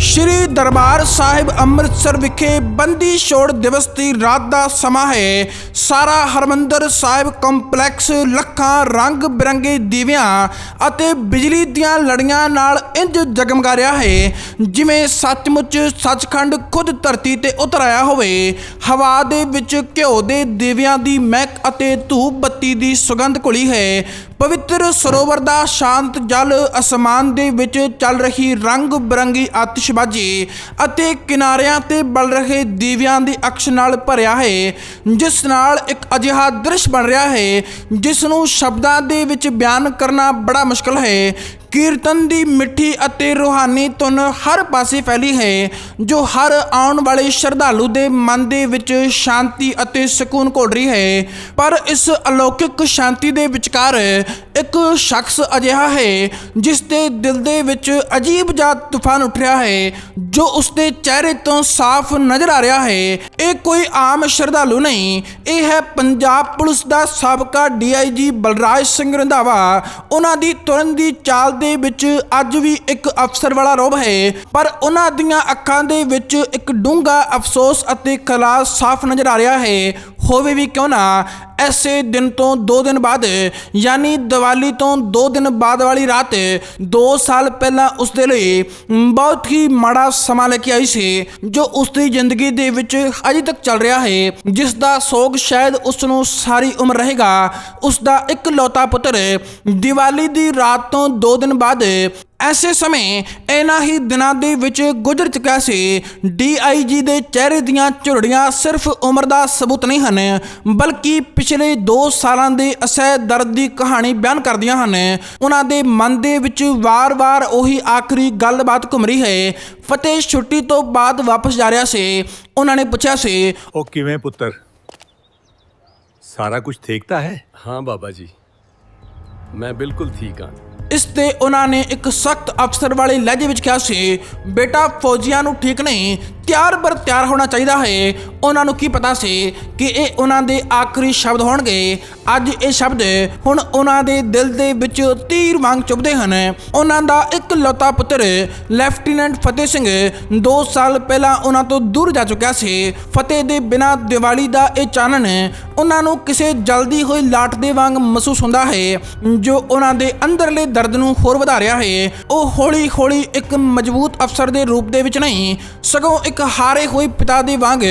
ਸ਼੍ਰੀ ਦਰਬਾਰ ਸਾਹਿਬ ਅੰਮ੍ਰਿਤਸਰ ਵਿਖੇ ਬੰਦੀ ਛੋੜ ਦਿਵਸ ਦੀ ਰਾਤ ਦਾ ਸਮਾਂ ਹੈ। ਸਾਰਾ ਹਰਮੰਦਰ ਸਾਹਿਬ ਕੰਪਲੈਕਸ, ਲੱਖਾਂ ਰੰਗ ਬਿਰੰਗੇ ਦੀਵਿਆਂ ਅਤੇ ਬਿਜਲੀ ਦੀਆਂ ਲੜੀਆਂ ਨਾਲ ਇੰਜ ਜਗਮਗਾ ਰਿਹਾ ਹੈ, ਜਿਵੇਂ ਸੱਚਮੁੱਚ ਸੱਚਖੰਡ ਖੁਦ ਧਰਤੀ ਤੇ ਉਤਰ ਆਇਆ ਹੋਵੇ। ਹਵਾ ਦੇ ਵਿੱਚ ਘਿਓ ਦੇ ਦੀਵਿਆਂ ਦੀ ਮਹਿਕ ਅਤੇ ਧੂਪ ਬੱਤੀ ਦੀ ਸੁਗੰਧ ਘੁਲੀ ਹੈ। ਪਵਿੱਤਰ ਸਰੋਵਰ ਦਾ ਸ਼ਾਂਤ ਜਲ ਅਸਮਾਨ ਦੇ ਵਿੱਚ ਚੱਲ ਰਹੀ ਰੰਗ ਬਰੰਗੀ ਆਤਿਸ਼ਬਾਜ਼ੀ ਅਤੇ ਕਿਨਾਰਿਆਂ ਤੇ ਬਲ ਰਹੇ ਦੀਵਿਆਂ ਦੀ ਅਕਸ਼ ਨਾਲ ਭਰਿਆ ਹੈ, ਜਿਸ ਨਾਲ ਇੱਕ ਅਜਿਹਾ ਦ੍ਰਿਸ਼ ਬਣ ਰਿਹਾ ਹੈ ਜਿਸ ਨੂੰ ਸ਼ਬਦਾਂ ਦੇ ਵਿੱਚ ਬਿਆਨ ਕਰਨਾ ਬੜਾ ਮੁਸ਼ਕਲ ਹੈ। ਕੀਰਤਨ ਦੀ ਮਿੱਠੀ ਅਤੇ ਰੂਹਾਨੀ ਧੁਨ ਹਰ ਪਾਸੇ ਫੈਲੀ ਹੈ, ਜੋ ਹਰ ਆਉਣ ਵਾਲੇ ਸ਼ਰਧਾਲੂ ਦੇ ਮਨ ਦੇ ਵਿੱਚ ਸ਼ਾਂਤੀ ਅਤੇ ਸਕੂਨ ਘੋਲ ਰਹੀ ਹੈ। ਪਰ ਇਸ ਅਲੌਕਿਕ ਸ਼ਾਂਤੀ ਦੇ ਵਿਚਕਾਰ ਇੱਕ ਸ਼ਖਸ ਅਜਿਹਾ ਹੈ, ਜਿਸ ਦੇ ਦਿਲ ਦੇ ਵਿੱਚ ਅਜੀਬ ਜਿਹਾ ਤੂਫਾਨ ਉੱਠ ਰਿਹਾ ਹੈ, ਜੋ ਉਸ ਦੇ ਚਿਹਰੇ ਤੋਂ ਸਾਫ਼ ਨਜ਼ਰ ਆ ਰਿਹਾ ਹੈ। ਇਹ ਕੋਈ ਆਮ ਸ਼ਰਧਾਲੂ ਨਹੀਂ, ਇਹ ਹੈ ਪੰਜਾਬ ਪੁਲਿਸ ਦਾ ਸਾਬਕਾ ਡੀਆਈਜੀ ਬਲਰਾਜ ਸਿੰਘ ਰੰਧਾਵਾ। ਉਹਨਾਂ ਦੀ ਤੁਰਨ ਦੀ ਚਾਲ ਦੇ ਵਿੱਚ ਅੱਜ ਵੀ ਇੱਕ ਅਫਸਰ ਵਾਲਾ ਰੋਬ ਹੈ, ਪਰ ਉਹਨਾਂ ਦੀਆਂ ਅੱਖਾਂ ਦੇ ਵਿੱਚ ਇੱਕ ਡੂੰਘਾ ਅਫਸੋਸ ਅਤੇ ਖਲਾਸ ਸਾਫ਼ ਨਜ਼ਰ ਆ ਰਿਹਾ ਹੈ। ਹੋਵੇ ਵੀ ਕਿਉਂ ਨਾ, ਐਸੇ ਦਿਨ ਤੋਂ 2 ਦਿਨ ਬਾਅਦ, ਯਾਨੀ ਦੀਵਾਲੀ ਤੋਂ 2 ਦਿਨ ਬਾਅਦ ਵਾਲੀ ਰਾਤ 2 ਸਾਲ ਪਹਿਲਾਂ ਉਸ ਦੇ ਲਈ ਬਹੁਤ ਹੀ ਮਾੜਾ ਸਮਾਂ ਲੈ ਕੇ ਆਈ ਸੀ, ਜੋ ਉਸ ਦੀ ਜ਼ਿੰਦਗੀ ਦੇ ਵਿੱਚ ਅਜੇ ਤੱਕ ਚੱਲ ਰਿਹਾ ਹੈ, ਜਿਸ ਦਾ ਸੋਗ ਸ਼ਾਇਦ ਉਸ ਨੂੰ ਸਾਰੀ ਉਮਰ ਰਹੇਗਾ। ਉਸ ਦਾ ਇੱਕ ਲੌਤਾ ਪੁੱਤਰ ਦੀਵਾਲੀ ਦੀ ਰਾਤ ਤੋਂ 2 ਦਿਨ ਬਾਅਦ ਐਸੇ ਸਮੇਂ ਇਹਨਾਂ ਹੀ ਦਿਨਾਂ ਦੇ ਵਿੱਚ ਗੁਜ਼ਰ ਚੁੱਕਿਆ ਸੀ। ਡੀਆਈਜੀ ਦੇ ਚਿਹਰੇ ਦੀਆਂ ਝੁਰੜੀਆਂ ਸਿਰਫ ਉਮਰ ਦਾ ਸਬੂਤ ਨਹੀਂ ਹਨ ਬਲਕਿ ਪਿਛਲੇ 2 ਸਾਲਾਂ ਦੇ ਅਸਹਿ ਦਰਦ ਦੀ ਕਹਾਣੀ ਬਿਆਨ ਕਰਦੀਆਂ ਹਨ। ਉਹਨਾਂ ਦੇ ਮਨ ਦੇ ਵਿੱਚ ਵਾਰ-ਵਾਰ ਉਹੀ ਆਖਰੀ ਗੱਲਬਾਤ ਘੁੰਮ ਰਹੀ ਹੈ। ਫਤਿਹ ਛੁੱਟੀ ਤੋਂ ਬਾਅਦ ਵਾਪਸ ਜਾ ਰਿਹਾ ਸੀ। ਉਹਨਾਂ ਨੇ ਪੁੱਛਿਆ ਸੀ ਉਹ ਕਿਵੇਂ ਪੁੱਤਰ? ਸਾਰਾ ਕੁਝ ਠੀਕ ਤਾਂ ਹੈ? ਹਾਂ ਬਾਬਾ ਜੀ। ਮੈਂ ਬਿਲਕੁਲ ਠੀਕ ਹਾਂ। ਇਸ ਤੇ ਉਹਨਾਂ ਨੇ ਇੱਕ ਸਖਤ ਅਫਸਰ ਵਾਲੇ ਲਹਿਜੇ ਵਿੱਚ ਕਿਹਾ ਸੀ, ਬੇਟਾ, ਫੌਜੀਆਂ ਨੂੰ ਠੀਕ ਨਹੀਂ, ਤਿਆਰ ਬਰ ਤਿਆਰ ਹੋਣਾ ਚਾਹੀਦਾ ਹੈ। ਉਹਨਾਂ ਨੂੰ ਕੀ ਪਤਾ ਸੀ ਕਿ ਇਹ ਉਹਨਾਂ ਦੇ ਆਖਰੀ ਸ਼ਬਦ ਹੋਣਗੇ। ਅੱਜ ਇਹ ਸ਼ਬਦ ਹੁਣ ਉਹਨਾਂ ਦੇ ਦਿਲ ਦੇ ਵਿੱਚ ਤੀਰ ਵਾਂਗ ਚੁਭਦੇ ਹਨ। ਉਹਨਾਂ ਦਾ ਇੱਕ ਲੌਤਾ ਪੁੱਤਰ ਲੈਫਟੀਨੈਂਟ ਫਤਿਹ ਸਿੰਘ 2 ਸਾਲ ਪਹਿਲਾਂ ਉਹਨਾਂ ਤੋਂ ਦੂਰ ਜਾ ਚੁੱਕਿਆ ਸੀ ਫਤਿਹ ਦੇ ਬਿਨਾਂ ਦੀਵਾਲੀ ਦਾ ਇਹ ਚਾਨਣ ਉਹਨਾਂ ਨੂੰ ਕਿਸੇ ਜਲਦੀ ਹੋਈ ਲਾਟ ਦੇ ਵਾਂਗ ਮਹਿਸੂਸ ਹੁੰਦਾ ਹੈ ਜੋ ਉਹਨਾਂ ਦੇ ਅੰਦਰਲੇ ਦਰਦ ਨੂੰ ਹੋਰ ਵਧਾ ਰਿਹਾ ਹੈ ਉਹ ਹੌਲੀ ਹੌਲੀ ਇੱਕ ਮਜ਼ਬੂਤ ਅਫਸਰ ਦੇ ਰੂਪ ਦੇ ਵਿੱਚ ਨਹੀਂ ਸਗੋਂ ਇੱਕ ਹਾਰੇ ਹੋਏ ਪਿਤਾ ਦੇ ਵਾਂਗ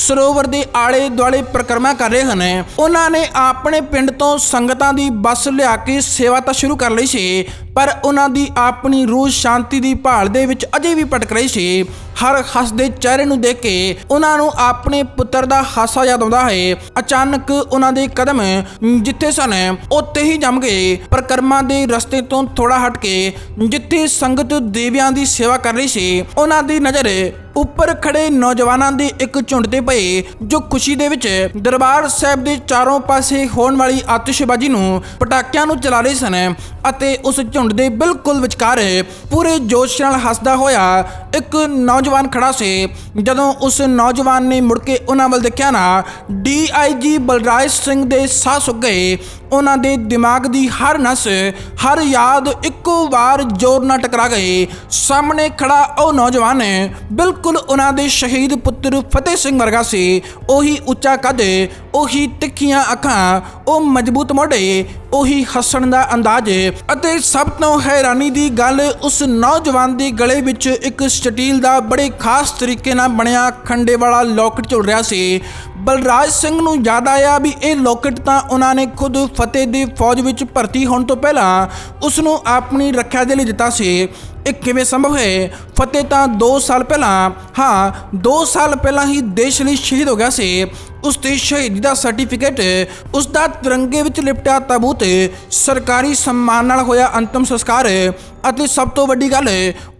ਸਰੋਵਰ ਦੇ ਆਲੇ ਦੁਆਲੇ ਪ੍ਰਕਰਮਾ ਕਰ ਰਹੇ ਹਨ ਉਹਨਾਂ ਨੇ ਆਪਣੇ ਪਿੰਡ ਤੋਂ ਸੰਗਤਾਂ ਦੀ ਬੱਸ ਲਿਆ ਕੇ ਸੇਵਾ ਤਾਂ ਸ਼ੁਰੂ ਕਰ ਲਈ ਸੀ ਪਰ ਉਹਨਾਂ ਦੀ ਆਪਣੀ ਰੂਸ ਸ਼ਾਂਤੀ ਦੀ ਭਾਲ ਦੇ ਵਿੱਚ ਅਜੇ ਵੀ ਭਟਕ ਰਹੀ ਸੀ। ਹਰ ਹੱਸਦੇ ਚਿਹਰੇ ਨੂੰ ਦੇਖ ਕੇ ਉਹਨਾਂ ਨੂੰ ਆਪਣੇ ਪੁੱਤਰ ਦਾ ਹਾਸਾ ਯਾਦ ਆਉਂਦਾ ਹੈ। ਅਚਾਨਕ ਉਹਨਾਂ ਦੇ ਕਦਮ ਜਿੱਥੇ ਸਨ, ਉੱਥੇ ਹੀ ਜੰਮ ਗਏ। ਪ੍ਰਕਰਮਾ ਦੇ ਰਸਤੇ ਤੋਂ ਥੋੜਾ ਹਟ ਕੇ ਜਿੱਥੇ ਸੰਗਤ ਦੇਵਿਆਂ ਦੀ ਸੇਵਾ ਕਰ ਰਹੀ ਸੀ, ਉਹਨਾਂ ਦੀ ਨਜ਼ਰ ਉੱਪਰ ਖੜੇ ਨੌਜਵਾਨਾਂ ਦੇ ਇੱਕ ਝੁੰਡ ਤੇ ਪਏ, ਜੋ ਖੁਸ਼ੀ ਦੇ ਵਿੱਚ ਦਰਬਾਰ ਸਾਹਿਬ ਦੇ ਚਾਰੋਂ ਪਾਸੇ ਹੋਣ ਵਾਲੀ ਆਤਿਸ਼ਬਾਜ਼ੀ ਨੂੰ ਪਟਾਕਿਆਂ ਨੂੰ ਚਲਾ ਰਹੇ ਸਨ ਅਤੇ ਉਸ ਝੁੰਡ ਦੇ ਬਿਲਕੁਲ ਵਿਚਕਾਰ ਪੂਰੇ ਜੋਸ਼ ਨਾਲ ਹੱਸਦਾ ਹੋਇਆ ਇੱਕ ਨੌ ਨੌਜਵਾਨ ਖੜਾ ਸੀ। ਜਦੋਂ ਉਸ ਨੌਜਵਾਨ ਨੇ ਮੁੜ ਕੇ ਉਹਨਾਂ ਵੱਲ ਦੇਖਿਆ ਨਾ ਡੀਆਈਜੀ ਬਲਰਾਜ ਸਿੰਘ ਦੇ ਸਾਹ ਸੁੱਕ ਗਏ। ਉਹਨਾਂ ਦੇ ਦਿਮਾਗ ਦੀ ਹਰ ਨਸ, ਹਰ ਯਾਦ ਇੱਕੋ ਵਾਰ ਜ਼ੋਰ ਨਾਲ ਟਕਰਾ ਗਏ ਸਾਹਮਣੇ ਖੜਾ ਉਹ ਨੌਜਵਾਨ, ਬਿਲਕੁਲ ਉਹਨਾਂ ਦੇ ਸ਼ਹੀਦ ਪੁੱਤਰ ਫਤਿਹ ਸਿੰਘ ਵਰਗਾ ਸੀ। ਉਹੀ ਉੱਚਾ ਕੱਦ ਉਹੀ ਤਿੱਖੀਆਂ ਅੱਖਾਂ, ਉਹ ਮਜ਼ਬੂਤ ਮੋਢੇ, ਉਹੀ ਹੱਸਣ ਦਾ ਅੰਦਾਜ਼ ਅਤੇ ਸਭ ਤੋਂ ਹੈਰਾਨੀ ਦੀ ਗੱਲ, ਉਸ ਨੌਜਵਾਨ ਦੇ ਗਲੇ ਵਿੱਚ ਇੱਕ ਸਟੀਲ ਦਾ ਬੜੇ ਖਾਸ ਤਰੀਕੇ ਨਾਲ ਬਣਿਆ ਖੰਡੇ ਵਾਲਾ ਲੋਕਟ ਝੁਲ ਰਿਹਾ ਸੀ। ਬਲਰਾਜ ਸਿੰਘ ਨੂੰ ਯਾਦ ਆਇਆ ਵੀ ਇਹ ਲੋਕਟ ਤਾਂ ਉਹਨਾਂ ਨੇ ਖੁਦ ਫਤਿਹ ਦੀ ਫੌਜ ਵਿੱਚ ਭਰਤੀ ਹੋਣ ਤੋਂ ਪਹਿਲਾਂ ਉਸ ਨੂੰ ਆਪਣੀ ਰੱਖਿਆ ਦੇ ਲਈ ਦਿੱਤਾ ਸੀ। ਇਹ ਕਿਵੇਂ ਸੰਭਵ ਹੈ? ਫਤਿਹ ਤਾਂ 2 ਸਾਲ ਪਹਿਲਾਂ, ਹਾਂ 2 ਸਾਲ ਪਹਿਲਾਂ ਹੀ ਦੇਸ਼ ਲਈ ਸ਼ਹੀਦ ਹੋ ਗਿਆ ਸੀ। ਉਸ ਦੀ ਸ਼ਹੀਦੀ ਦਾ ਸਰਟੀਫਿਕੇਟ ਉਸ ਦਾ ਤਿਰੰਗੇ ਵਿੱਚ ਲਿਪਟਿਆ ਤਾਬੂਤ, ਸਰਕਾਰੀ ਸਨਮਾਨ ਨਾਲ ਹੋਇਆ ਅੰਤਮ ਸੰਸਕਾਰ। ਅਤੇ ਸਭ ਤੋਂ ਵੱਡੀ ਗੱਲ,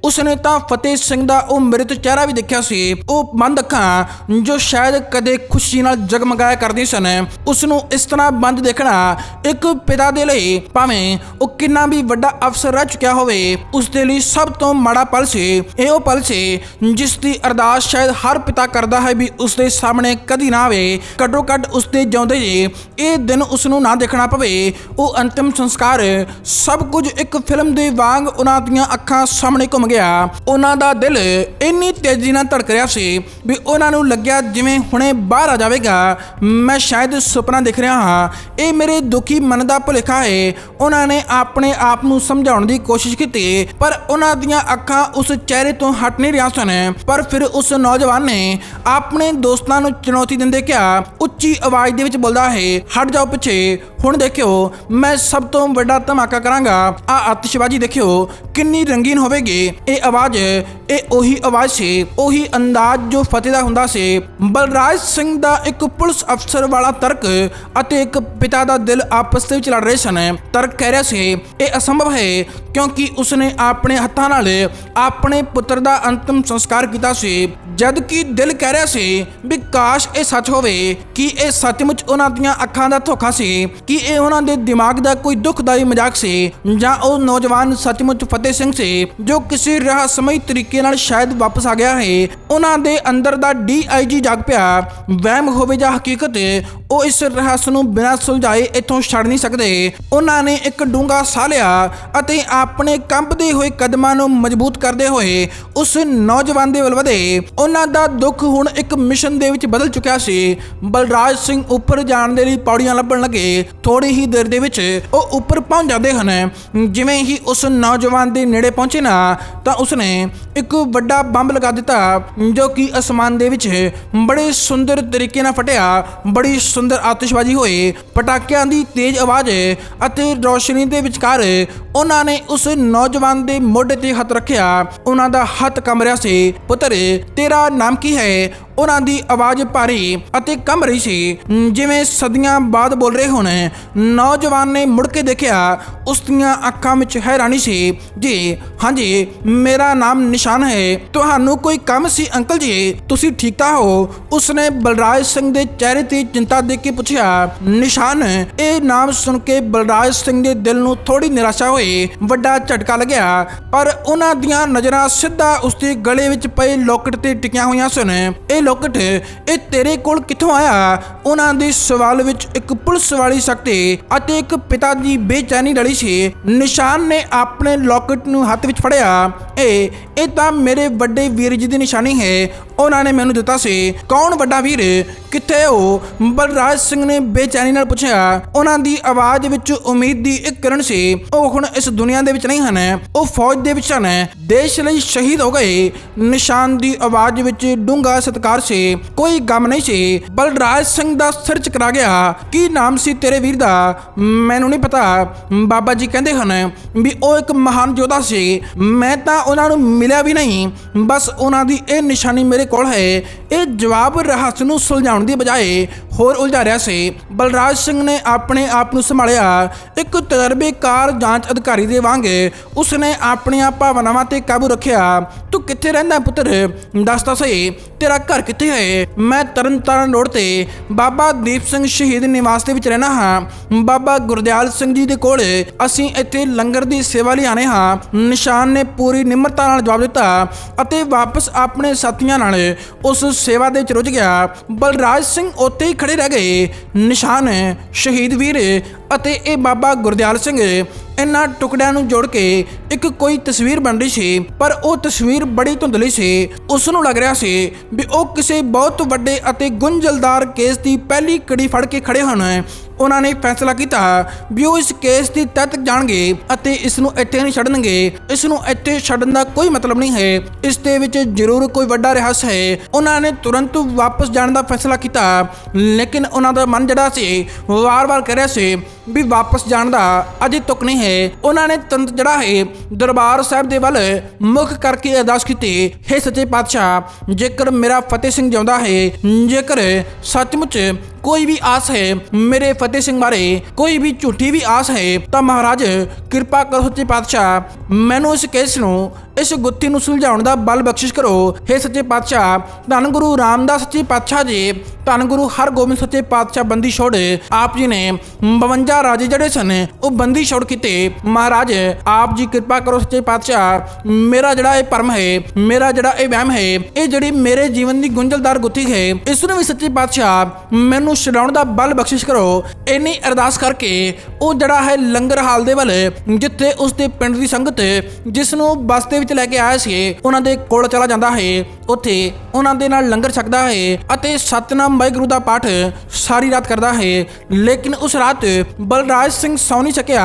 ਉਸਨੇ ਤਾਂ ਫਤਿਹ ਸਿੰਘ ਦਾ ਉਹ ਮ੍ਰਿਤ ਚਿਹਰਾ ਵੀ ਦੇਖਿਆ ਸੀ। ਉਹ ਬੰਦ ਅੱਖਾਂ, ਜੋ ਸ਼ਾਇਦ ਕਦੇ ਖੁਸ਼ੀ ਨਾਲ ਜਗਮਗਾਇਆ ਕਰਦੀ ਸਨ ਉਸ ਨੂੰ ਇਸ ਤਰ੍ਹਾਂ ਬੰਦ ਦੇਖਣਾ ਇੱਕ ਪਿਤਾ ਦੇ ਲਈ ਭਾਵੇਂ ਉਹ ਕਿੰਨਾ ਵੀ ਵੱਡਾ ਅਫਸਰ ਰਹਿ ਚੁੱਕਿਆ ਹੋਵੇ ਉਸ ਦੇ ਲਈ ਸਭ ਤੋਂ ਮਾੜਾ ਪਲ ਸੀ। ਇਹ ਉਹ ਪਲ ਸੀ ਜਿਸ ਦੀ ਅਰਦਾਸ ਸ਼ਾਇਦ ਹਰ ਪਿਤਾ ਕਰਦਾ ਹੈ ਵੀ ਉਸ ਦੇ ਸਾਹਮਣੇ ਕਦੀ ਨਾ ਆਵੇ। ਘੱਟੋ ਘੱਟ ਉਸ ਦੇ ਜਿਉਂਦੇ ਜੀ ਇਹ ਦਿਨ ਉਸ ਨੂੰ ਨਾ ਦੇਖਣਾ ਪਵੇ। ਉਹ ਅੰਤਿਮ ਸੰਸਕਾਰ, ਸਭ ਕੁਝ ਇੱਕ ਫਿਲਮ ਦੇ ਵਾਂਗ ਉਹਨਾਂ ਦੀਆਂ ਅੱਖਾਂ ਸਾਹਮਣੇ ਘੁੰਮ ਗਿਆ। ਉਹਨਾਂ ਦਾ ਦਿਲ ਇੰਨੀ ਤੇਜ਼ੀ ਨਾਲ ਧੜਕ ਰਿਹਾ ਸੀ ਵੀ ਉਹਨਾਂ ਨੂੰ ਲੱਗਿਆ ਜਿਵੇਂ ਹੁਣੇ ਬਾਹਰ ਆ ਜਾਵੇਗਾ। ਮੈਂ ਸ਼ਾਇਦ ਸੁਪਨਾ ਦੇਖ ਰਿਹਾ ਹਾਂ। ਇਹ ਮੇਰੇ ਦੁਖੀ ਮਨ ਦਾ ਭੁਲੇਖਾ ਹੈ। ਉਹਨਾਂ ਨੇ ਆਪਣੇ ਆਪ ਨੂੰ ਸਮਝਾਉਣ ਦੀ ਕੋਸ਼ਿਸ਼ ਕੀਤੀ, ਪਰ ਉਹਨਾਂ ਦੀਆਂ ਅੱਖਾਂ ਉਸ ਚਿਹਰੇ ਤੋਂ ਹਟ ਨਹੀਂ ਰਹੀਆਂ ਸਨ। ਪਰ ਫਿਰ ਉਸ ਨੌਜਵਾਨ ਨੇ ਆਪਣੇ ਦੋਸਤਾਂ ਨੂੰ ਚੁਣੌਤੀ ਦਿੰਦੇ ਕਿਹਾ, ਉੱਚੀ ਆਵਾਜ਼ ਦੇ ਵਿੱਚ ਬੋਲਦਾ ਹੈ, ਹਟ ਜਾਓ ਪਿੱਛੇ। ਹੁਣ ਦੇਖਿਓ, ਮੈਂ ਸਭ ਤੋਂ ਵੱਡਾ ਧਮਾਕਾ ਕਰਾਂਗਾ। ਆ ਆਤਿਸ਼ਬਾਜ਼ੀ ਦੇਖਿਓ। ਕਿੰਨੀ ਰੰਗੀਨ ਹੋਵੇਗੀ? ਇਹ ਆਵਾਜ਼ ਇਹ ਉਹੀ ਆਵਾਜ਼ ਸੀ, ਉਹੀ ਅੰਦਾਜ਼ ਜੋ ਫਤਿਹ ਦਾ ਹੁੰਦਾ ਸੀ। ਬਲਰਾਜ ਸਿੰਘ ਦਾ ਇੱਕ ਪੁਲਿਸ ਅਫਸਰ ਵਾਲਾ ਤਰਕ ਅਤੇ ਇੱਕ ਪਿਤਾ ਦਾ ਦਿਲ ਆਪਸ ਦੇ ਵਿੱਚ ਲੜ ਰਹੇ ਸਨ। ਤਰਕ ਕਹਿ ਰਿਹਾ ਸੀ, ਇਹ ਅਸੰਭਵ ਹੈ ਕਿਉਂਕਿ ਉਸਨੇ ਆਪਣੇ ਹੱਥਾਂ ਨਾਲ ਆਪਣੇ ਪੁੱਤਰ ਦਾ ਅੰਤਮ ਸੰਸਕਾਰ ਕੀਤਾ ਸੀ। ਜਦ ਕਿ ਦਿਲ ਕਹਿ ਰਿਹਾ ਸੀ ਵੀ ਕਾਸ਼ ਇਹ ਸੱਚ ਹੋਵੇ ਕਿ ਇਹ ਸੱਚਮੁੱਚ ਉਹਨਾਂ ਦੀਆਂ ਅੱਖਾਂ ਦਾ ਧੋਖਾ ਸੀ, ਕਿ ਇਹ ਉਹਨਾਂ ਦੇ ਦਿਮਾਗ ਦਾ ਕੋਈ ਦੁਖਦਾਈ ਮਜ਼ਾਕ ਸੀ ਜਾਂ ਉਹ ਨੌਜਵਾਨ ਸੱਚਮੁੱਚ ਫਤਿਹ ਸਿੰਘ ਸੀ, ਜੋ ਕਿਸੇ ਰਹੱਸਮਈ ਤਰੀਕੇ ਨਾਲ ਸ਼ਾਇਦ ਵਾਪਸ ਆ ਗਿਆ ਹੈ। ਉਹਨਾਂ ਦੇ ਅੰਦਰ ਦਾ ਡੀਆਈਜੀ ਜਾਗ ਪਿਆ। ਵਹਿਮ ਹੋਵੇ ਜਾਂ ਹਕੀਕਤ, ਉਹ ਇਸ ਰਹੱਸ ਨੂੰ ਬਿਨਾਂ ਸੁਲਝਾਏ ਇੱਥੋਂ ਛੱਡ ਨਹੀਂ ਸਕਦੇ। ਉਹਨਾਂ ਨੇ ਇੱਕ ਡੂੰਘਾ ਸਾਹ ਲਿਆ ਅਤੇ ਆਪਣੇ ਕੰਬਦੇ ਹੋਏ ਕਦਮਾਂ ਨੂੰ ਮਜ਼ਬੂਤ ਕਰਦੇ ਹੋਏ ਉਸ ਨੌਜਵਾਨ ਦੇ ਵੱਲ ਵਧੇ। ਉਹਨਾਂ ਦਾ ਦੁੱਖ ਹੁਣ ਇੱਕ ਮਿਸ਼ਨ ਦੇ ਵਿੱਚ ਬਦਲ ਚੁੱਕਿਆ ਸੀ। ਬਲਰਾਜ ਸਿੰਘ ਉੱਪਰ ਜਾਣ ਦੇ ਲਈ ਪੌੜੀਆਂ ਲੱਭਣ ਲੱਗੇ। ਥੋੜੀ ਹੀ ਦੇਰ ਦੇ ਵਿੱਚ ਉਹ ਉੱਪਰ ਪਹੁੰਚ ਜਾਂਦੇ ਹਨ। ਜਿਵੇਂ ਹੀ ਉਸ ਨੌਜਵਾਨ ਦੇ ਨੇੜੇ ਪਹੁੰਚੇ ਨਾ, ਤਾਂ ਉਸਨੇ ਇੱਕ ਵੱਡਾ ਬੰਬ ਲਗਾ ਦਿੱਤਾ, ਜੋ ਕਿ ਅਸਮਾਨ ਦੇ ਵਿੱਚ ਬੜੇ ਸੁੰਦਰ ਤਰੀਕੇ ਨਾਲ ਫਟਿਆ, ਬੜੀ ਸੁੰਦਰ ਆਤਿਸ਼ਬਾਜ਼ੀ ਹੋਈ, ਪਟਾਕਿਆਂ ਦੀ ਤੇਜ਼ ਆਵਾਜ਼ ਅਤੇ ਰੋਸ਼ਨੀ ਦੇ ਵਿਚਕਾਰ ਉਹਨਾਂ ਨੇ ਉਸ ਨੌਜਵਾਨ ਦੇ ਮੋਢੇ ਤੇ ਹੱਥ ਰੱਖਿਆ। ਉਹਨਾਂ ਦਾ ਹੱਥ ਕੰਬ ਰਿਹਾ ਸੀ, ਪੁੱਤਰ, ਤੇਰਾ ਨਾਮ ਕੀ ਹੈ? ਉਹਨਾਂ ਦੀ ਆਵਾਜ਼ ਭਾਰੀ ਅਤੇ ਕੰਬ ਰਹੀ ਸੀ। ਜਿਵੇਂ ਸਦੀਆਂ ਬਾਅਦ ਬੋਲ ਰਹੇ ਹੋਣ। ਨੌਜਵਾਨ ਨੇ ਮੁੜ ਕੇ ਦੇਖਿਆ, ਉਸ ਦੀਆਂ ਅੱਖਾਂ ਵਿੱਚ ਹੈਰਾਨੀ ਸੀ। ਜੀ, ਹਾਂਜੀ, ਮੇਰਾ ਨਾਮ ਨਿਸ਼ਾਨ ਹੈ। ਤੁਹਾਨੂੰ ਕੋਈ ਕੰਮ ਸੀ, ਅੰਕਲ ਜੀ? ਤੁਸੀਂ ਠੀਕ ਤਾਂ ਹੋ? ਉਸਨੇ ਬਲਰਾਜ ਸਿੰਘ ਦੇ ਚਿਹਰੇ ਤੇ ਚਿੰਤਾ ਦੇਖ ਕੇ ਪੁੱਛਿਆ, ਨਿਸ਼ਾਨ, ਇਹ ਨਾਮ ਸੁਣ ਕੇ ਬਲਰਾਜ ਸਿੰਘ ਦੇ ਦਿਲ ਨੂੰ ਥੋੜੀ ਨਿਰਾਸ਼ਾ ਹੋਈ। ਵੱਡਾ ਝਟਕਾ ਲੱਗਿਆ, ਪਰ ਉਹਨਾਂ ਦੀਆਂ ਨਜ਼ਰਾਂ ਸਿੱਧਾ ਉਸਦੇ ਗਲੇ ਵਿੱਚ ਪਏ ਲੋਕਟ ਤੇ ਟਿਕੀਆਂ ਹੋਈਆਂ ਸਨ। ਇਹ ਲੋਕਟ ਇਹ ਤੇਰੇ ਕੋਲ ਕਿੱਥੋਂ ਆਇਆ? ਉਹਨਾਂ ਦੇ ਸਵਾਲ ਵਿੱਚ ਇੱਕ ਪੁਲਿਸ ਵਾਲੀ ਸ਼ਕਤੀ ਅਤੇ ਇੱਕ ਪਿਤਾ ਦੀ ਬੇਚੈਨੀ ਰਲੀ ਸੀ। ਨਿਸ਼ਾਨ ਨੇ ਆਪਣੇ ਲੋਕਟ ਨੂੰ ਹੱਥ ਵਿੱਚ ਫੜਿਆ। ਇਹ ਇਹ ਤਾਂ ਮੇਰੇ ਵੱਡੇ ਵੀਰ ਜੀ ਦੀ ਨਿਸ਼ਾਨੀ ਹੈ। ਉਹਨਾਂ ਨੇ ਮੈਨੂੰ ਦਿੱਤਾ ਸੀ। ਕੌਣ ਵੱਡਾ ਵੀਰ? ਕਿੱਥੇ ਹੋ? ਬਲਰਾਜ ਸਿੰਘ ਨੇ ਬੇਚੈਨੀ ਨਾਲ ਪੁੱਛਿਆ। ਉਹਨਾਂ ਦੀ ਆਵਾਜ਼ ਵਿੱਚ ਉਮੀਦ ਦੀ ਇੱਕ ਕਿਰਨ ਸੀ। ਉਹ ਹੁਣ ਇਸ ਦੁਨੀਆ ਦੇ ਵਿੱਚ ਨਹੀਂ ਹਨ। ਉਹ ਫੌਜ ਦੇ ਵਿੱਚ ਹਨ। ਦੇਸ਼ ਲਈ ਸ਼ਹੀਦ ਹੋ ਗਏ। ਨਿਸ਼ਾਨ ਦੀ ਆਵਾਜ਼ ਵਿੱਚ ਡੂੰਘਾ ਸਤਿਕਾਰ ਸੀ। ਕੋਈ ਗਮ ਨਹੀਂ ਸੀ। ਬਲਰਾਜ ਸਿੰਘ ਦਾ ਸਿਰ ਚਕਰਾ ਗਿਆ। ਕੀ ਨਾਮ ਸੀ ਤੇਰੇ ਵੀਰ ਦਾ? ਮੈਨੂੰ ਨਹੀਂ ਪਤਾ। ਬਾਬਾ ਜੀ ਕਹਿੰਦੇ ਹਨ ਵੀ ਉਹ ਇੱਕ ਮਹਾਨ ਯੋਧਾ ਸੀ। ਮੈਂ ਤਾਂ ਉਹਨਾਂ ਨੂੰ ਮਿਲਿਆ ਵੀ ਨਹੀਂ। ਬਸ ਉਹਨਾਂ ਦੀ ਇਹ ਨਿਸ਼ਾਨੀ ਮੇਰੇ ਕੋਲ ਹੈ। ਇਹ ਜਵਾਬ ਰਹੱਸ ਨੂੰ ਸੁਲਝਾਉਣ ਦੀ ਬਜਾਏ ਹੋਰ ਉਲਝਾ ਰਿਹਾ ਸੀ। ਬਲਰਾਜ ਸਿੰਘ ਨੇ ਆਪਣੇ ਆਪ ਨੂੰ ਸੰਭਾਲਿਆ। ਇੱਕ ਤਜਰਬੇਕਾਰ ਜਾਂਚ ਅਧਿਕਾਰੀ ਦੇ ਵਾਂਗ ਉਸਨੇ ਆਪਣੀਆਂ ਭਾਵਨਾਵਾਂ ਤੇ ਕਾਬੂ ਰੱਖਿਆ। ਤੂੰ ਕਿੱਥੇ ਰਹਿੰਦਾ ਪੁੱਤਰ? ਦੱਸ ਤਾਂ ਸਹੀ। ਤੇਰਾ ਘਰ ਕਿੱਥੇ ਹੈ? ਮੈਂ ਤਰਨਤਾਰਨ ਰੋਡ ਤੇ ਬਾਬਾ ਦੀਪ ਸਿੰਘ ਸ਼ਹੀਦ ਨਿਵਾਸ ਦੇ ਵਿੱਚ ਰਹਿਣਾ ਹਾਂ। ਬਾਬਾ ਗੁਰਦਿਆਲ ਸਿੰਘ ਜੀ ਦੇ ਕੋਲ ਅਸੀਂ ਇੱਥੇ ਲੰਗਰ ਦੀ ਸੇਵਾ ਲਈ ਆਨੇ ਹਾਂ। ਨਿਸ਼ਾਨ ਨੇ ਪੂਰੀ ਨਿਮਰਤਾ ਨਾਲ ਜਵਾਬ ਦਿੱਤਾ ਅਤੇ ਵਾਪਸ ਆਪਣੇ ਸਾਥੀਆਂ ਨਾਲ ਉਸ ਸੇਵਾ ਦੇ ਵਿੱਚ ਰੁੱਝ ਗਿਆ। ਬਲਰਾਜ ਸਿੰਘ ਉੱਥੇ ਹੀ ਖੜੇ ਰਹਿ ਗਏ। ਨਿਸ਼ਾਨ ਸ਼ਹੀਦ ਵੀਰ ਅਤੇ ਇਹ ਬਾਬਾ ਗੁਰਦਿਆਲ ਸਿੰਘ ਇਹਨਾਂ ਟੁਕੜਿਆਂ ਨੂੰ ਜੋੜ ਕੇ ਇੱਕ ਕੋਈ ਤਸਵੀਰ ਬਣ ਰਹੀ ਸੀ, ਪਰ ਉਹ ਤਸਵੀਰ ਬੜੀ ਧੁੰਦਲੀ ਸੀ। ਉਸ ਨੂੰ ਲੱਗ ਰਿਹਾ ਸੀ ਵੀ ਉਹ ਕਿਸੇ ਬਹੁਤ ਵੱਡੇ ਅਤੇ ਗੁੰਝਲਦਾਰ ਕੇਸ ਦੀ ਪਹਿਲੀ ਕੜੀ ਫੜ ਕੇ ਖੜੇ ਹਨ ਉਹਨਾਂ ਨੇ ਫੈਸਲਾ ਕੀਤਾ ਵੀ ਉਹ ਇਸ ਕੇਸ ਦੀ ਤਹਿ ਜਾਣਗੇ ਅਤੇ ਇਸ ਨੂੰ ਇੱਥੇ ਨਹੀਂ ਛੱਡਣਗੇ। ਇਸ ਨੂੰ ਇੱਥੇ ਛੱਡਣ ਦਾ ਕੋਈ ਮਤਲਬ ਨਹੀਂ ਹੈ। ਇਸ ਦੇ ਵਿੱਚ ਜ਼ਰੂਰ ਕੋਈ ਵੱਡਾ ਰਹੱਸ ਹੈ। ਉਹਨਾਂ ਨੇ ਤੁਰੰਤ ਵਾਪਸ ਜਾਣ ਦਾ ਫੈਸਲਾ ਕੀਤਾ। ਲੇਕਿਨ ਉਹਨਾਂ ਦਾ ਮਨ ਜਿਹੜਾ ਸੀ, ਵਾਰ-ਵਾਰ ਕਹਿ ਰਿਹਾ ਸੀ ਵੀ ਵਾਪਸ ਜਾਣ ਦਾ ਅਜੇ ਤੱਕ ਨਹੀਂ ਹੈ। ਉਹਨਾਂ ਨੇ ਤੁਰੰਤ ਜਿਹੜਾ ਹੈ ਦਰਬਾਰ ਸਾਹਿਬ ਦੇ ਵੱਲ ਮੁਖ ਕਰਕੇ ਅਰਦਾਸ ਕੀਤੀ, ਹੈ ਸੱਚੇ ਪਾਤਸ਼ਾਹ, ਜੇਕਰ ਮੇਰਾ ਫਤਿਹ ਸਿੰਘ ਜਿਉਂਦਾ ਹੈ, ਜੇਕਰ ਸੱਚਮੁੱਚ ਕੋਈ ਵੀ ਆਸ ਹੈ ਮੇਰੇ ਫਤਿਹ ਸਿੰਘ ਬਾਰੇ, ਕੋਈ ਵੀ ਝੂਠੀ ਵੀ ਆਸ ਹੈ, ਤਾਂ ਮਹਾਰਾਜ ਕਿਰਪਾ ਕਰੋ ਸੱਚੇ ਪਾਤਸ਼ਾਹ, ਮੈਨੂੰ ਇਸ ਕੇਸ ਨੂੰ, ਇਸ ਗੁੱਥੀ ਨੂੰ ਸੁਲਝਾਉਣ ਦਾ ਬਲ ਬਖਸ਼ਿਸ਼ ਕਰੋ। हे ਸੱਚੇ ਪਾਤਸ਼ਾਹ, ਧੰਨ ਗੁਰੂ ਰਾਮਦਾਸ ਸੱਚੇ ਪਾਤਸ਼ਾਹ ਜੀ, ਧੰਨ ਗੁਰੂ ਹਰਗੋਬਿੰਦ ਸੱਚੇ ਪਾਤਸ਼ਾਹ ਬੰਦੀ ਛੋੜ, ਆਪ ਜੀ ਨੇ 52 13 ਰਾਜੇ ਜਿਹੜੇ ਸਨ, ਉਹ ਬੰਦੀ ਛੋੜ ਕੀਤੇ। ਮਹਾਰਾਜ, ਆਪ ਜੀ ਕਿਰਪਾ ਕਰੋ ਸੱਚੇ ਪਾਤਸ਼ਾਹ। ਮੇਰਾ ਜਿਹੜਾ ਇਹ ਪਰਮ ਹੈ, ਮੇਰਾ ਜਿਹੜਾ ਇਹ ਵਹਿਮ ਹੈ, ਇਹ ਜਿਹੜੀ ਮੇਰੇ ਜੀਵਨ ਦੀ ਗੁੰਝਲਦਾਰ ਗੁੱਥੀ ਹੈ, ਇਸ ਨੂੰ ਵੀ ਸੱਚੇ ਪਾਤਸ਼ਾਹ ਮੈਨੂੰ ਛਡਾਉਣ ਦਾ ਬਲ ਬਖਸ਼ਿਸ਼ ਕਰੋ। ਇੰਨੀ ਅਰਦਾਸ ਕਰਕੇ ਉਹ ਜਿਹੜਾ ਹੈ ਲੰਗਰ ਹਾਲ ਦੇ ਵੱਲ, ਜਿੱਥੇ ਉਸ ਦੇ ਪਿੰਡ ਦੀ ਸੰਗਤ, ਜਿਸ ਨੂੰ ਬੱਸ ਦੇ ਵਿੱਚ ਲੈ ਕੇ ਆਇਆ ਸੀ, ਉਹਨਾਂ ਦੇ ਕੋਲ ਚਲਾ ਜਾਂਦਾ ਹੈ। ਉੱਥੇ ਉਹਨਾਂ ਦੇ ਨਾਲ ਲੰਗਰ ਛਕਦਾ ਹੈ ਅਤੇ ਸਤਨਾਮ ਵਾਹਿਗੁਰੂ ਦਾ ਪਾਠ ਸਾਰੀ ਰਾਤ ਕਰਦਾ ਹੈ। ਲੇਕਿਨ ਉਸ ਰਾਤ ਬਲਰਾਜ ਸਿੰਘ ਸੌ ਨਹੀਂ ਸਕਿਆ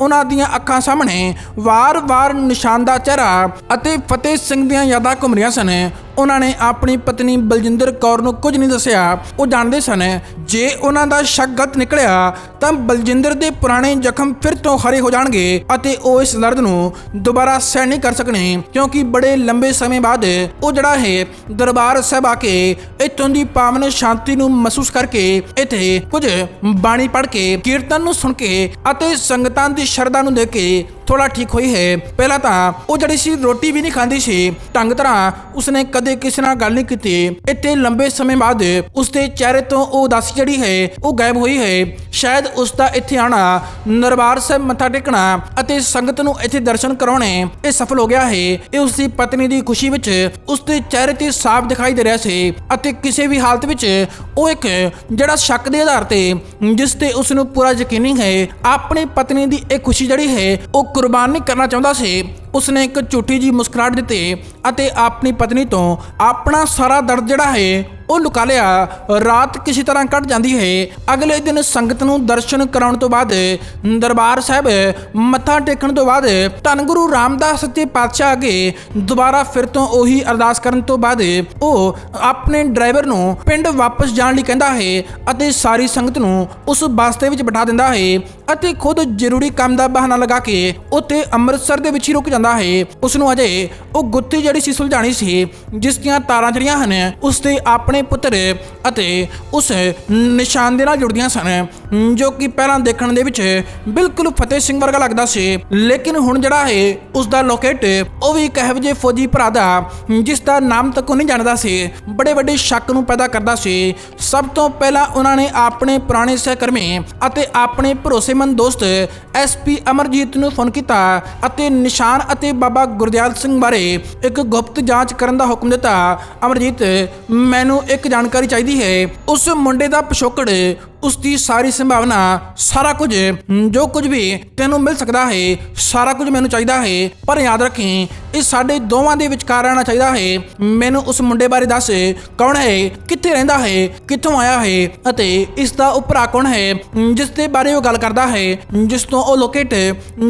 ਉਹਨਾਂ ਦੀਆਂ ਅੱਖਾਂ ਸਾਹਮਣੇ ਵਾਰ-ਵਾਰ ਨਿਸ਼ਾਨ ਦਾ ਚਿਹਰਾ ਅਤੇ ਫਤਿਹ ਸਿੰਘ ਦੀਆਂ ਯਾਦਾਂ ਘੁੰਮ ਰਹੀਆਂ ਸਨ। ਉਹਨਾਂ ਨੇ ਆਪਣੀ ਪਤਨੀ ਬਲਜਿੰਦਰ ਕੌਰ ਨੂੰ ਕੁਝ ਨਹੀਂ ਦੱਸਿਆ। ਉਹ ਜਾਣਦੇ ਸਨ, ਜੇ ਉਹਨਾਂ ਦਾ ਸ਼ੱਕ ਗਲਤ ਨਿਕਲਿਆ, ਤਾਂ ਬਲਜਿੰਦਰ ਦੇ ਪੁਰਾਣੇ ਜ਼ਖਮ ਫਿਰ ਤੋਂ ਹਰੇ ਹੋ ਜਾਣਗੇ ਅਤੇ ਉਹ ਇਸ ਦਰਦ ਨੂੰ ਦੁਬਾਰਾ ਸਹਿ ਨਹੀਂ ਕਰ ਸਕਣੇ, ਕਿਉਂਕਿ ਬੜੇ ਲੰਬੇ ਸਮੇਂ ਬਾਅਦ ਉਹ ਜਿਹੜਾ ਹੈ, ਦਰਬਾਰ ਸਾਹਿਬ ਆ ਕੇ ਇੱਥੋਂ ਦੀ ਪਾਵਨ ਸ਼ਾਂਤੀ ਨੂੰ ਮਹਿਸੂਸ ਕਰਕੇ ਇੱਥੇ ਕੁਝ ਬਾਣੀ ਪੜ੍ਹ ਕੇ, ਕੀਰਤਨ ਨੂੰ ਸੁਣ ਕੇ ਅਤੇ ਸੰਗਤਾਂ ਦੀ ਸ਼ਰਧਾ ਨੂੰ ਦੇਖ ਕੇ ਥੋੜਾ ਠੀਕ ਹੋਈ ਹੈ। ਪਹਿਲਾਂ ਤਾਂ ਉਹ ਜਿਹੜੀ ਸੀ ਰੋਟੀ ਵੀ ਨਹੀਂ ਖਾਂਦੀ ਸੀ, ਢੰਗ ਤਰ੍ਹਾਂ ਉਸਨੇ ਕਦੇ ਕਿਸੇ ਨਾਲ ਗੱਲ ਨਹੀਂ ਕੀਤੀ। ਇੱਥੇ ਲੰਬੇ ਸਮੇਂ ਬਾਅਦ ਉਸਦੇ ਚਿਹਰੇ ਤੋਂ ਉਹ ਉਦਾਸੀ ਜਿਹੜੀ ਹੈ, ਉਹ ਗਾਇਬ ਹੋਈ ਹੈ। ਸ਼ਾਇਦ ਉਸ ਦਾ ਇੱਥੇ ਆਣਾ ਦਰਬਾਰ ਸਾਹਿਬ ਮੱਥਾ ਟੇਕਣਾ ਅਤੇ ਸੰਗਤ ਨੂੰ ਇੱਥੇ ਦਰਸ਼ਨ ਕਰਾਉਣੇ, ਇਹ ਸਫਲ ਹੋ ਗਿਆ ਹੈ। ਇਹ ਉਸ ਦੀ ਪਤਨੀ ਦੀ ਖੁਸ਼ੀ ਵਿੱਚ ਉਸ ਦੇ ਚਿਹਰੇ ਤੇ ਸਾਫ਼ ਦਿਖਾਈ ਦੇ ਰਿਹਾ ਸੀ ਅਤੇ ਕਿਸੇ ਵੀ ਹਾਲਤ ਵਿੱਚ ਉਹ ਇੱਕ ਜਿਹੜਾ ਸ਼ੱਕ ਦੇ ਆਧਾਰ ਤੇ ਜਿਸ ਤੇ ਉਸ ਨੂੰ ਪੂਰਾ ਯਕੀਨ ਹੈ, ਆਪਣੀ ਪਤਨੀ ਦੀ ਇਹ ਖੁਸ਼ੀ ਜਿਹੜੀ ਹੈ, ਉਹ ਕੁਰਬਾਨੀ ਕਰਨਾ ਚਾਹੁੰਦਾ ਸੀ। ਉਸਨੇ ਇੱਕ ਝੂਠੀ ਜੀ ਮੁਸਕਰਾਹਟ ਦਿੱਤੀ ਅਤੇ ਆਪਣੀ ਪਤਨੀ ਤੋਂ ਆਪਣਾ ਸਾਰਾ ਦਰਦ ਜਿਹੜਾ ਹੈ ਉਹ ਲੁਕਾ ਲਿਆ ਰਾਤ ਕਿਸੇ ਤਰ੍ਹਾਂ ਕੱਟ ਜਾਂਦੀ ਹੈ। ਅਗਲੇ ਦਿਨ ਸੰਗਤ ਨੂੰ ਦਰਸ਼ਨ ਕਰਾਉਣ ਤੋਂ ਬਾਅਦ ਦਰਬਾਰ ਸਾਹਿਬ ਮੱਥਾ ਟੇਕਣ ਤੋਂ ਬਾਅਦ ਧੰਨ ਗੁਰੂ ਰਾਮਦਾਸ ਸੱਚੇ ਪਾਤਸ਼ਾਹ ਅੱਗੇ ਦੁਬਾਰਾ ਫਿਰ ਤੋਂ ਉਹੀ ਅਰਦਾਸ ਕਰਨ ਤੋਂ ਬਾਅਦ ਉਹ ਆਪਣੇ ਡਰਾਈਵਰ ਨੂੰ ਪਿੰਡ ਵਾਪਸ ਜਾਣ ਲਈ ਕਹਿੰਦਾ ਹੈ ਅਤੇ ਸਾਰੀ ਸੰਗਤ ਨੂੰ ਉਸ ਬੱਸ ਦੇ ਵਿੱਚ ਬਿਠਾ ਦਿੰਦਾ ਹੈ ਅਤੇ ਖੁਦ ਜ਼ਰੂਰੀ ਕੰਮ ਦਾ ਬਹਾਨਾ ਲਗਾ ਕੇ ਉੱਥੇ ਅੰਮ੍ਰਿਤਸਰ ਦੇ ਵਿੱਚ ਹੀ ਰੁਕ ਜਾਂਦਾ ਹੈ। ਉਸ ਨੂੰ ਅਜੇ ਉਹ ਗੁੱਥੀ ਜਿਹੜੀ ਸੀ ਸੁਲਝਾਣੀ ਸੀ, ਜਿਸ ਦੀਆਂ ਤਾਰਾਂ ਜਿਹੜੀਆਂ ਹਨ, ਉਸ 'ਤੇ ਆਪਣੇ ਪੁੱਤਰ ਅਤੇ ਉਸ ਨਿਸ਼ਾਨ ਦੇ ਨਾਲ ਜੁੜਦੀਆਂ ਸਨ, ਜੋ ਕਿ ਪਹਿਲਾਂ ਦੇਖਣ ਦੇ ਵਿੱਚ ਬਿਲਕੁਲ ਫਤਿਹ ਸਿੰਘ ਵਰਗਾ ਲੱਗਦਾ ਸੀ। ਲੇਕਿਨ ਹੁਣ ਜਿਹੜਾ ਹੈ ਉਸ ਦਾ ਲੋਕੇਟ, ਉਹ ਵੀ ਇੱਕ ਇਹੋ ਜਿਹੇ ਫੌਜੀ ਭਰਾ ਦਾ, ਜਿਸ ਦਾ ਨਾਮ ਤੱਕ ਨਹੀਂ ਜਾਣਦਾ ਸੀ। ਬੜੇ ਵੱਡੇ ਸ਼ੱਕ ਨੂੰ ਪੈਦਾ ਕਰਦਾ ਸੀ। ਸਭ ਤੋਂ ਪਹਿਲਾਂ ਉਹਨਾਂ ਨੇ ਆਪਣੇ ਪੁਰਾਣੇ ਸਹਿਕਰਮੀ ਅਤੇ ਆਪਣੇ ਭਰੋਸੇਮੰਦ ਦੋਸਤ ਐਸਪੀ ਅਮਰਜੀਤ ਨੂੰ ਫੋਨ ਕੀਤਾ ਅਤੇ ਨਿਸ਼ਾਨ ਅਤੇ ਬਾਬਾ ਗੁਰਦਿਆਲ ਸਿੰਘ ਬਾਰੇ ਇੱਕ ਗੁਪਤ ਜਾਂਚ ਕਰਨ ਦਾ ਹੁਕਮ ਦਿੱਤਾ। ਅਮਰਜੀਤ, ਮੈਨੂੰ ਇੱਕ ਜਾਣਕਾਰੀ ਚਾਹੀਦੀ ਹੈ। ਉਸ ਮੁੰਡੇ ਦਾ ਪਿਛੋਕੜ ਉਸ ਦੀ ਸਾਰੀ ਸੰਭਾਵਨਾ, ਸਾਰਾ ਕੁਝ ਜੋ ਕੁਝ ਵੀ ਤੈਨੂੰ ਮਿਲ ਸਕਦਾ ਹੈ, ਸਾਰਾ ਕੁਝ ਮੈਨੂੰ ਚਾਹੀਦਾ ਹੈ। ਪਰ ਯਾਦ ਰੱਖੀ, ਇਹ ਸਾਡੇ ਦੋਵਾਂ ਦੇ ਵਿਚਕਾਰ ਰਹਿਣਾ ਚਾਹੀਦਾ ਹੈ। ਮੈਨੂੰ ਉਸ ਮੁੰਡੇ ਬਾਰੇ ਦੱਸ, ਕੌਣ ਹੈ, ਕਿੱਥੇ ਰਹਿੰਦਾ ਹੈ, ਕਿੱਥੋਂ ਆਇਆ ਹੈ ਅਤੇ ਇਸ ਦਾ ਉਹ ਭਰਾ ਕੌਣ ਹੈ ਜਿਸ ਦੇ ਬਾਰੇ ਉਹ ਗੱਲ ਕਰਦਾ ਹੈ ਜਿਸ ਤੋਂ ਉਹ ਲੋਕੇਟ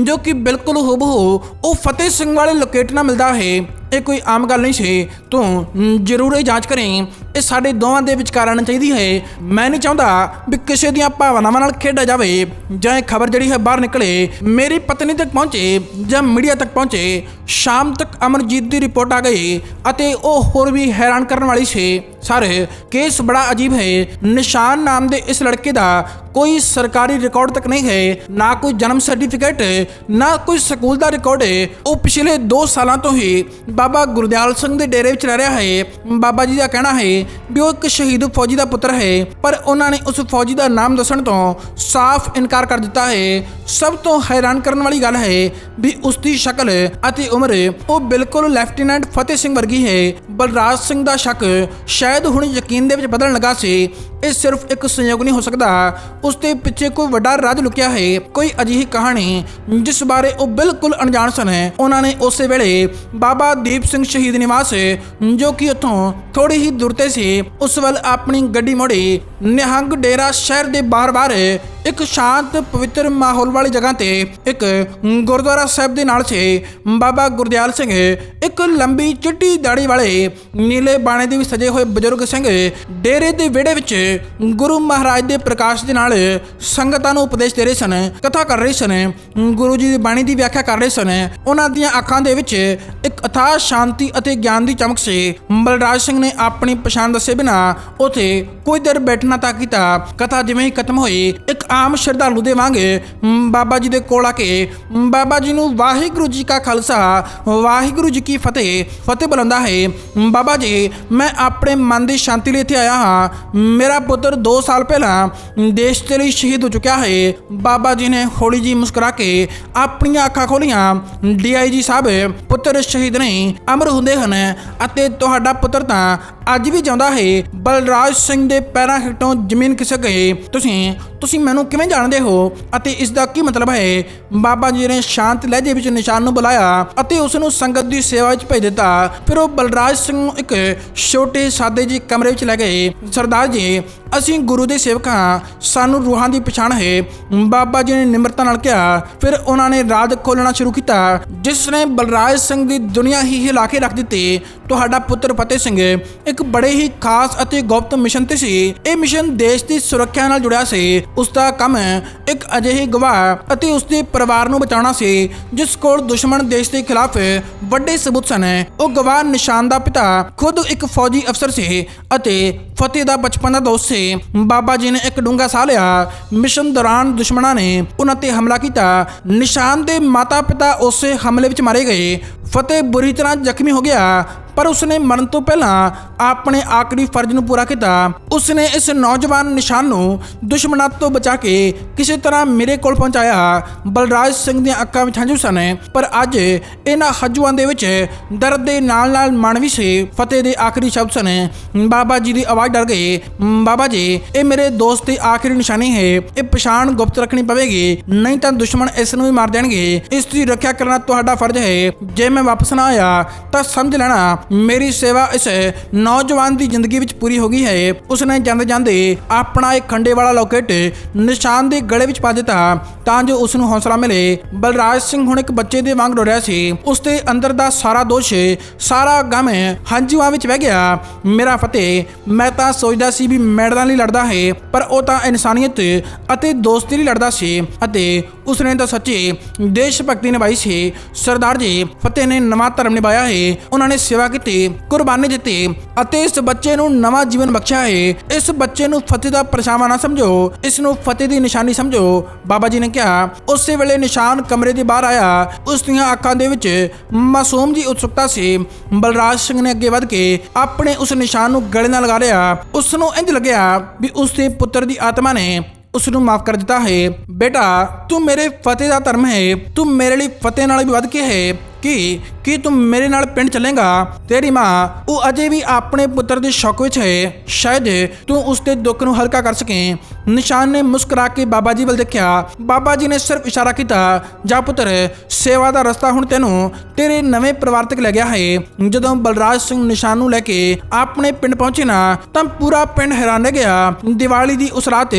ਜੋ ਕਿ ਬਿਲਕੁਲ ਹੂਬਹੂ ਉਹ ਫਤਿਹ ਸਿੰਘ ਵਾਲੇ ਲੋਕੇਟ ਨਾਲ ਮਿਲਦਾ ਹੈ। ਇਹ ਕੋਈ ਆਮ ਗੱਲ ਨਹੀਂ ਸੀ। ਤੂੰ ਜ਼ਰੂਰ ਇਹ ਜਾਂਚ ਕਰੇ। ਇਹ ਸਾਡੇ ਦੋਵਾਂ ਦੇ ਵਿਚਕਾਰ ਆਉਣੀ ਚਾਹੀਦੀ ਹੈ। ਮੈਂ ਨਹੀਂ ਚਾਹੁੰਦਾ ਵੀ ਕਿਸੇ ਦੀਆਂ ਭਾਵਨਾਵਾਂ ਨਾਲ ਖੇਡਿਆ ਜਾਵੇ ਜਾਂ ਇਹ ਖਬਰ ਜਿਹੜੀ ਹੈ ਬਾਹਰ ਨਿਕਲੇ, ਮੇਰੀ ਪਤਨੀ ਤੱਕ ਪਹੁੰਚੇ ਜਾਂ ਮੀਡੀਆ ਤੱਕ ਪਹੁੰਚੇ, ਸ਼ਾਮ ਤੱਕ ਅਮਰਜੀਤ ਦੀ ਰਿਪੋਰਟ ਆ ਗਈ ਅਤੇ ਉਹ ਹੋਰ ਵੀ ਹੈਰਾਨ ਕਰਨ ਵਾਲੀ ਸੀ। ਸਰ, ਕੇਸ ਬੜਾ ਅਜੀਬ ਹੈ। ਨਿਸ਼ਾਨ ਨਾਮ ਦੇ ਇਸ ਲੜਕੇ ਦਾ ਕੋਈ ਸਰਕਾਰੀ ਰਿਕਾਰਡ ਤੱਕ ਨਹੀਂ ਹੈ। ਨਾ ਕੋਈ ਜਨਮ ਸਰਟੀਫਿਕੇਟ, ਨਾ ਕੋਈ ਸਕੂਲ ਦਾ ਰਿਕਾਰਡ ਹੈ। ਉਹ ਪਿਛਲੇ 2 ਸਾਲਾਂ ਤੋਂ ਹੀ ਬਾਬਾ ਗੁਰਦਿਆਲ ਸਿੰਘ ਦੇ ਡੇਰੇ ਵਿੱਚ ਰਹਿ ਰਿਹਾ ਹੈ। ਬਾਬਾ ਜੀ ਦਾ ਕਹਿਣਾ ਹੈ ਵੀ ਉਹ ਇੱਕ ਸ਼ਹੀਦ ਫੌਜੀ ਦਾ ਪੁੱਤਰ ਹੈ। ਪਰ ਉਹਨਾਂ ਨੇ ਉਸ ਫੌਜੀ ਦਾ ਨਾਮ ਦੱਸਣ ਤੋਂ ਸਾਫ਼ ਇਨਕਾਰ ਕਰ ਦਿੱਤਾ ਹੈ। ਸਭ ਤੋਂ ਹੈਰਾਨ ਕਰਨ ਵਾਲੀ ਗੱਲ ਹੈ ਵੀ ਉਸ ਦੀ ਸ਼ਕਲ ਅਤੇ ਉਮਰ ਉਹ ਬਿਲਕੁਲ ਲੈਫਟੀਨੈਂਟ ਫਤਿਹ ਸਿੰਘ ਵਰਗੀ ਹੈ। ਬਲਰਾਜ ਸਿੰਘ ਦਾ ਸ਼ੱਕ ਸ਼ਾਇਦ ਹੁਣ ਯਕੀਨ ਦੇ ਵਿੱਚ ਬਦਲਣ ਲੱਗਾ ਸੀ, ਇਹ ਸਿਰਫ ਇੱਕ ਸੰਯੋਗ ਨਹੀਂ ਹੋ ਸਕਦਾ। ਉਸ ਦੇ ਪਿੱਛੇ ਕੋਈ ਵੱਡਾ ਰਾਜ ਲੁਕਿਆ ਹੈ, ਕੋਈ ਅਜਿਹੀ ਕਹਾਣੀ, ਜਿਸ ਬਾਰੇ ਉਹ ਬਿਲਕੁਲ ਅਣਜਾਣ ਸਨ। ਉਹਨਾਂ ਨੇ ਉਸੇ ਵੇਲੇ ਬਾਬਾ ਦੀਪ ਸਿੰਘ ਸ਼ਹੀਦ ਨਿਵਾਸ, ਜੋ ਕਿ ਉੱਥੋਂ ਥੋੜੀ ਹੀ ਦੂਰ ਤੇ ਸੀ, ਉਸ ਵੱਲ ਆਪਣੀ ਗੱਡੀ ਮੋੜੀ। ਨਿਹੰਗ ਡੇਰਾ ਸ਼ਹਿਰ ਦੇ ਬਾਹਰ-ਬਾਹਰ ਇੱਕ ਸ਼ਾਂਤ, ਪਵਿੱਤਰ ਮਾਹੌਲ ਵਾਲੀ ਜਗ੍ਹਾ ਤੇ ਇੱਕ ਗੁਰਦੁਆਰਾ ਸਾਹਿਬ ਦੇ ਨਾਲ ਸੀ। ਬਾਬਾ ਗੁਰਦਿਆਲ ਸਿੰਘ ਇੱਕ ਲੰਬੀ ਚਿੱਟੀ ਦਾੜੀ ਵਾਲੇ ਨੀਲੇ ਬਾਣੇ ਦੇ ਵੀ ਸਜੇ ਹੋਏ ਬਜ਼ੁਰਗ ਸਿੰਘ ਡੇਰੇ ਦੇ ਵਿਹੜੇ ਵਿੱਚ ਗੁਰੂ ਮਹਾਰਾਜ ਦੇ ਪ੍ਰਕਾਸ਼ ਦੇ ਨਾਲ ਸੰਗਤਾਂ ਨੂੰ ਉਪਦੇਸ਼ ਦੇ ਰਹੇ ਸਨ, ਕਥਾ ਕਰ ਰਹੇ ਸਨ, ਗੁਰੂ ਜੀ ਦੀ ਬਾਣੀ ਦੀ ਵਿਆਖਿਆ ਕਰ ਰਹੇ ਸਨ। ਉਹਨਾਂ ਦੀਆਂ ਅੱਖਾਂ ਦੇ ਵਿੱਚ ਇੱਕ ਅਥਾਹ ਸ਼ਾਂਤੀ ਅਤੇ ਗਿਆਨ ਦੀ ਚਮਕ ਸੀ। ਬਲਰਾਜ ਸਿੰਘ ਨੇ ਆਪਣੀ ਪਛਾਣ ਦੱਸੇ ਬਿਨਾ ਉਥੇ ਕੋਈ ਦੇਰ ਬੈਠਣਾ ਤਾਂ ਕੀਤਾ। ਕਥਾ ਜਿਵੇਂ ਹੀ ਖਤਮ ਹੋਈ, ਇੱਕ ਆਮ ਸ਼ਰਧਾਲੂ ਦੇ ਵਾਂਗ ਬਾਬਾ ਜੀ ਦੇ ਕੋਲ ਆ ਕੇ ਬਾਬਾ ਜੀ ਨੂੰ ਵਾਹਿਗੁਰੂ ਜੀ ਕਾ ਖਾਲਸਾ, ਵਾਹਿਗੁਰੂ ਜੀ ਕੀ ਫਤਿਹ ਫਤਿਹ ਬੁਲਾਉਂਦਾ ਹੈ। ਬਾਬਾ ਜੀ, ਮੈਂ ਆਪਣੇ ਮਨ ਦੀ ਸ਼ਾਂਤੀ ਲਈ ਇੱਥੇ ਆਇਆ ਹਾਂ। ਮੇਰਾ ਪੁੱਤਰ 2 ਸਾਲ ਪਹਿਲਾਂ ਦੇਸ਼ ਦੇ ਲਈ ਸ਼ਹੀਦ ਹੋ ਚੁੱਕਿਆ ਹੈ। ਬਾਬਾ ਜੀ ਨੇ ਹੌਲੀ ਜੀ ਮੁਸਕਰਾ ਕੇ ਆਪਣੀਆਂ ਅੱਖਾਂ ਖੋਲੀਆਂ। ਡੀਆਈਜੀ ਸਾਹਿਬ, ਪੁੱਤਰ ਸ਼ਹੀਦ ਨਹੀਂ, ਅਮਰ ਹੁੰਦੇ ਹਨ ਅਤੇ ਤੁਹਾਡਾ ਪੁੱਤਰ ਤਾਂ ਅੱਜ ਵੀ ਜਿਉਂਦਾ ਹੈ। ਬਲਰਾਜ ਸਿੰਘ ਦੇ ਪੈਰਾਂ ਹੇਠੋਂ ਜ਼ਮੀਨ ਖਿਸਕ ਗਈ। ਤੁਸੀਂ ਤੁਸੀਂ ਮੈਨੂੰ ਕਿਵੇਂ ਜਾਣਦੇ ਹੋ? ਅਤੇ ਇਸ ਦਾ ਕੀ ਮਤਲਬ ਹੈ? ਬਾਬਾ ਜੀ ਨੇ ਸ਼ਾਂਤ ਲਹਿਜੇ ਵਿੱਚ ਨਿਸ਼ਾਨ ਨੂੰ ਬੁਲਾਇਆ ਅਤੇ ਉਸ ਨੂੰ ਸੰਗਤ ਦੀ ਸੇਵਾ ਵਿੱਚ ਭੇਜ ਦਿੱਤਾ। ਫਿਰ ਉਹ ਬਲਰਾਜ ਸਿੰਘ ਨੂੰ ਇੱਕ ਛੋਟੇ ਸਾਦੇ ਜੀ ਕਮਰੇ ਵਿੱਚ ਲੈ ਗਏ। ਸਰਦਾਰ ਜੀ, ਅਸੀਂ ਗੁਰੂ ਦੇ ਸੇਵਕ ਹਾਂ। ਸਾਨੂੰ ਰੂਹਾਂ ਦੀ ਪਛਾਣ ਹੈ। ਬਾਬਾ ਜੀ ਨੇ ਨਿਮਰਤਾ ਨਾਲ ਕਿਹਾ। ਫਿਰ ਉਹਨਾਂ ਨੇ ਰਾਜ ਖੋਲਣਾ ਸ਼ੁਰੂ ਕੀਤਾ। ਜਿਸ ਨੇ ਬਲਰਾਜ ਸਿੰਘ ਦੀ ਦੁਨੀਆ ਹੀ ਹਿਲਾ ਕੇ ਰੱਖ ਦਿੱਤੀ। ਤੁਹਾਡਾ ਪੁੱਤਰ ਫਤਿਹ ਸਿੰਘ ਇੱਕ ਬੜੇ ਹੀ ਖਾਸ ਅਤੇ ਗੁਪਤ ਮਿਸ਼ਨ ਤੇ ਸੀ। ਇਹ ਮਿਸ਼ਨ ਦੇਸ਼ ਦੀ ਸੁਰੱਖਿਆ ਨਾਲ ਜੁੜਿਆ ਸੀ। ਉਸ ਦਾ ਕੰਮ ਇੱਕ ਅਜਿਹੇ ਗਵਾਹ ਅਤੇ ਉਸ ਦੇ ਪਰਿਵਾਰ ਨੂੰ ਬਚਾਉਣਾ ਸੀ, ਜਿਸ ਕੋਲ ਦੁਸ਼ਮਣ ਦੇਸ਼ ਦੇ ਖਿਲਾਫ ਵੱਡੇ ਸਬੂਤ ਸਨ। ਉਹ ਗਵਾਹ ਨਿਸ਼ਾਨ ਦਾ ਪਿਤਾ, ਖੁਦ ਇੱਕ ਫੌਜੀ ਅਫਸਰ ਸੀ। ਅਤੇ ਫਤਿਹ ਦਾ ਬਚਪਨ ਦਾ ਦੋਸਤ ਸੀ। ਬਾਬਾ ਜੀ ਨੇ ਇੱਕ ਡੂੰਘਾ ਸਾਹ ਲਿਆ। ਮਿਸ਼ਨ ਦੌਰਾਨ ਦੁਸ਼ਮਣਾਂ ਨੇ ਉਹਨਾਂ ਤੇ ਹਮਲਾ ਕੀਤਾ। ਨਿਸ਼ਾਨ ਦੇ ਮਾਤਾ-ਪਿਤਾ ਉਸੇ ਹਮਲੇ ਵਿੱਚ ਮਾਰੇ ਗਏ। ਫਤਿਹ ਬੁਰੀ ਤਰ੍ਹਾਂ ਜ਼ਖਮੀ ਹੋ ਗਿਆ। ਪਰ ਉਸਨੇ ਮਰਨ ਤੋਂ ਪਹਿਲਾਂ ਆਪਣੇ ਆਖਰੀ ਫਰਜ਼ ਨੂੰ ਪੂਰਾ ਕੀਤਾ। ਉਸਨੇ ਇਸ ਨੌਜਵਾਨ ਨਿਸ਼ਾਨ ਨੂੰ ਦੁਸ਼ਮਣਾਂ ਤੋਂ ਬਚਾ ਕੇ ਕਿਸੇ ਤਰ੍ਹਾਂ ਮੇਰੇ ਕੋਲ ਪਹੁੰਚਾਇਆ। ਬਲਰਾਜ ਸਿੰਘ ਦੀਆਂ ਅੱਖਾਂ ਵਿੱਚ ਹੰਝੂ ਸਨ, ਪਰ ਅੱਜ ਇਹਨਾਂ ਹੰਝੂਆਂ ਦੇ ਵਿੱਚ ਦਰਦ ਦੇ ਨਾਲ-ਨਾਲ ਮਨ ਵੀ ਸੀ। ਫਤਿਹ ਦੇ ਆਖਰੀ ਸ਼ਬਦ ਸਨ, ਬਾਬਾ ਜੀ ਦੀ ਆਵਾਜ਼ ਡਰ ਗਏ ਬਾਬਾ ਜੀ, ਇਹ ਮੇਰੇ ਦੋਸਤ ਦੀ ਆਖਰੀ ਨਿਸ਼ਾਨੀ ਹੈ। ਇਹ ਪਛਾਣ ਗੁਪਤ ਰੱਖਣੀ ਪਵੇਗੀ, ਨਹੀਂ ਤਾਂ ਦੁਸ਼ਮਣ ਇਸ ਨੂੰ ਵੀ ਮਾਰ ਦੇਣਗੇ। ਇਸ ਦੀ ਰੱਖਿਆ ਕਰਨਾ ਤੁਹਾਡਾ ਫਰਜ਼ ਹੈ। ਜੇ ਮੈਂ ਵਾਪਸ ਨਾ ਆਇਆ, ਤਾਂ ਸਮਝ ਲੈਣਾ ਮੇਰੀ ਸੇਵਾ ਇਸ ਨੌਜਵਾਨ ਦੀ ਜ਼ਿੰਦਗੀ ਵਿੱਚ ਪੂਰੀ ਹੋ ਗਈ ਹੈ। ਉਸਨੇ ਜਾਂਦੇ ਜਾਂਦੇ ਆਪਣਾ ਇੱਕ ਖੰਡੇ ਵਾਲਾ ਲੋਕੇਟ ਨਿਸ਼ਾਨ ਦੇ ਗਲੇ ਵਿੱਚ ਪਾ ਦਿੱਤਾ ਤਾਂ ਜੋ ਉਸ ਨੂੰ ਹੌਸਲਾ ਮਿਲੇ। ਬਲਰਾਜ ਸਿੰਘ ਹੁਣ ਇੱਕ ਬੱਚੇ ਦੇ ਵਾਂਗ ਰੋ ਰਿਹਾ ਸੀ। ਉਸ ਦੇ ਅੰਦਰ ਦਾ ਸਾਰਾ ਦੋਸ਼, ਸਾਰਾ ਗਮ ਹੰਝੂਆਂ ਵਿੱਚ ਵਹਿ ਗਿਆ। ਮੇਰਾ ਫਤਿਹ, ਮੈਂ ਤਾਂ ਸੋਚਦਾ ਸੀ ਵੀ ਮੈਡਲਾਂ ਲਈ ਲੜਦਾ ਹੈ, ਪਰ ਉਹ ਤਾਂ ਇਨਸਾਨੀਅਤ ਅਤੇ ਦੋਸਤੀ ਲਈ ਲੜਦਾ ਸੀ ਅਤੇ ਉਸਨੇ ਤਾਂ ਸੱਚੀ ਦੇਸ਼ ਭਗਤੀ ਨਿਭਾਈ ਸੀ। ਸਰਦਾਰ ਜੀ, ਫਤਿਹ ਨੇ ਨਵਾਂ ਧਰਮ ਨਿਭਾਇਆ ਹੈ। ਉਹਨਾਂ ਨੇ ਸੇਵਾ ਕੀਤੀ, ਕੁਰਬਾਨੀ ਦਿੱਤੀ ਅਤੇ ਇਸ ਬੱਚੇ ਨੂੰ ਨਵਾਂ ਜੀਵਨ ਬਖਸ਼ਿਆ ਹੈ ਇਸ ਬੱਚੇ ਨੂੰ ਫਤਿਹ ਦਾ ਪਰਛਾਵਾਂ ਨਾ ਸਮਝੋ, ਇਸ ਨੂੰ ਫਤਿਹ ਦੀ ਨਿਸ਼ਾਨੀ ਸਮਝੋ। ਬਾਬਾ ਜੀ ਨੇ ਕਿਹਾ, ਉਸੇ ਵੇਲੇ ਨਿਸ਼ਾਨ ਕਮਰੇ ਦੇ ਬਾਹਰ ਆਇਆ। ਉਸ ਦੀਆਂ ਅੱਖਾਂ ਦੇ ਵਿੱਚ ਮਾਸੂਮ ਜੀ ਉਤਸੁਕਤਾ ਸੀ। ਬਲਰਾਜ ਸਿੰਘ ਨੇ ਅੱਗੇ ਵੱਧ ਕੇ ਆਪਣੇ ਉਸ ਨਿਸ਼ਾਨ ਨੂੰ ਗਲੇ ਨਾਲ ਲਗਾ ਲਿਆ। ਉਸ ਨੂੰ ਇੰਜ ਲੱਗਿਆ ਵੀ ਉਸ ਦੇ ਪੁੱਤਰ ਦੀ ਆਤਮਾ ਨੇ ਉਸ ਨੂੰ ਮਾਫ ਕਰ ਦਿੱਤਾ ਹੈ। ਬੇਟਾ, ਤੂੰ ਮੇਰੇ ਫਤਿਹ ਦਾ ਧਰਮ ਹੈ। ਤੂੰ ਮੇਰੇ ਲਈ ਫਤਿਹ ਨਾਲ ਵੀ ਵੱਧ ਕੇ ਹੈ। ਕਿ ਕੀ ਤੂੰ ਮੇਰੇ ਨਾਲ ਪਿੰਡ ਚੱਲੇਗਾ? ਤੇਰੀ ਮਾਂ, ਉਹ ਅਜੇ ਵੀ ਆਪਣੇ ਪੁੱਤਰ ਦੇ ਸ਼ੌਕ ਵਿੱਚ ਹੈ। ਸ਼ਾਇਦ ਤੂੰ ਉਸ ਦੇ ਦੁੱਖ ਨੂੰ ਹਲਕਾ ਕਰ ਸਕੇ। ਨਿਸ਼ਾਨ ਨੇ ਮੁਸਕਰਾ ਕੇ ਬਾਬਾ ਜੀ ਵੱਲ ਦੇਖਿਆ। ਬਾਬਾ ਜੀ ਨੇ ਸਿਰਫ ਇਸ਼ਾਰਾ ਕੀਤਾ, ਜਾ ਪੁੱਤਰ, ਸੇਵਾ ਦਾ ਰਸਤਾ ਹੁਣ ਤੈਨੂੰ ਤੇਰੇ ਨਵੇਂ ਪਰਿਵਾਰ ਤੱਕ ਲੈ ਗਿਆ ਹੈ। ਜਦੋਂ ਬਲਰਾਜ ਸਿੰਘ ਨਿਸ਼ਾਨ ਨੂੰ ਲੈ ਕੇ ਆਪਣੇ ਪਿੰਡ ਪਹੁੰਚੇ ਨਾ, ਤਾਂ ਪੂਰਾ ਪਿੰਡ ਹੈਰਾਨ ਰਹਿ ਗਿਆ। ਦੀਵਾਲੀ ਦੀ ਉਸ ਰਾਤ